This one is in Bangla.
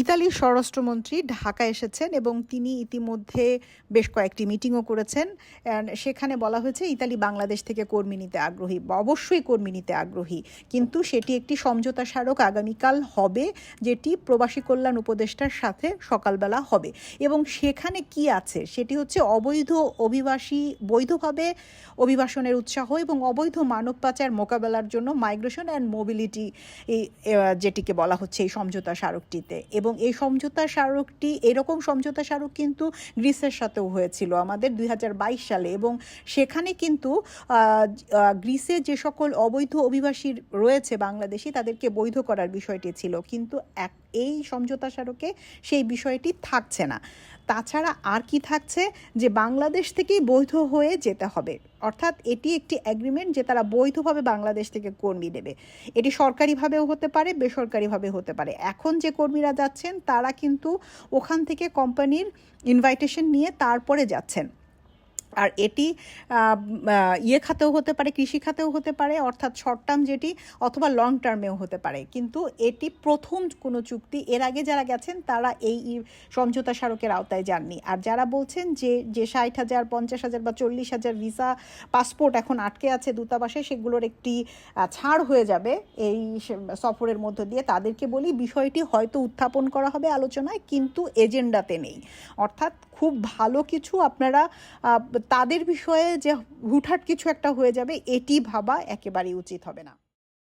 ইতালির স্বরাষ্ট্রমন্ত্রী ঢাকা এসেছেন এবং তিনি ইতিমধ্যে বেশ কয়েকটি মিটিংও করেছেন। সেখানে বলা হয়েছে, ইতালি বাংলাদেশ থেকে কর্মী নিতে আগ্রহী। অবশ্যই কর্মী নিতে আগ্রহী। কিন্তু সেটি একটি সমঝোতা স্মারক আগামীকাল হবে, যেটি প্রবাসী কল্যাণ উপদেষ্টার সাথে সকালবেলা হবে। এবং সেখানে কি আছে? সেটি হচ্ছে অবৈধ অভিবাসী, বৈধভাবে অভিবাসনের উৎসাহ এবং অবৈধ মানব পাচার মোকাবেলার জন্য মাইগ্রেশন অ্যান্ড মোবিলিটি যেটিকে বলা হচ্ছে এই সমঝোতা স্মারকটিতে এবং এই সমঝোতা স্মারকটি, এরকম সমঝোতা স্মারক কিন্তু গ্রিসের সাথেও হয়েছিল আমাদের দুই হাজার বাইশ সালে এবং সেখানে কিন্তু গ্রিসে যে সকল অবৈধ অভিবাসী রয়েছে বাংলাদেশি তাদেরকে বৈধ করার বিষয়টি ছিল। কিন্তু এক, এই সমঝোতা স্মারকে সেই বিষয়টি থাকছে না। তাছাড়া আর কি থাকছে যে বাংলাদেশ থেকেই বৈধ হয়ে যেতে হবে। অর্থাৎ এটি একটি অ্যাগ্রিমেন্ট যে তারা বৈধভাবে বাংলাদেশ থেকে কর্মী নেবে। এটি সরকারিভাবেও হতে পারে, বেসরকারিভাবে হতে পারে। এখন যে কর্মীরা যাচ্ছেন, তারা কিন্তু ওখান থেকে কোম্পানির ইনভাইটেশন নিয়ে তারপরে যাচ্ছেন। আর এটি ইয়ে খাতেও হতে পারে, কৃষি খাতেও হতে পারে, অর্থাৎ শর্ট টার্ম যেটি অথবা লং টার্মেও হতে পারে। কিন্তু এটি প্রথম কোনো চুক্তি, এর আগে যারা গেছেন তারা এই সমঝোতা স্মারকের আওতায় যাননি। আর যারা বলছেন যে যে ষাট হাজার, পঞ্চাশ হাজার বা চল্লিশ হাজার ভিসা পাসপোর্ট এখন আটকে আছে দূতাবাসে, সেগুলোর একটি ছাড় হয়ে যাবে এই সফরের মধ্য দিয়ে, তাদেরকে বলি বিষয়টি হয়তো উত্থাপন করা হবে আলোচনায়, কিন্তু এজেন্ডাতে নেই। অর্থাৎ খুব ভালো কিছু আপনারা তাদের বিষয়ে যে হুটহাট কিছু একটা হয়ে যাবে এটি ভাবা একেবারেই উচিত হবে না।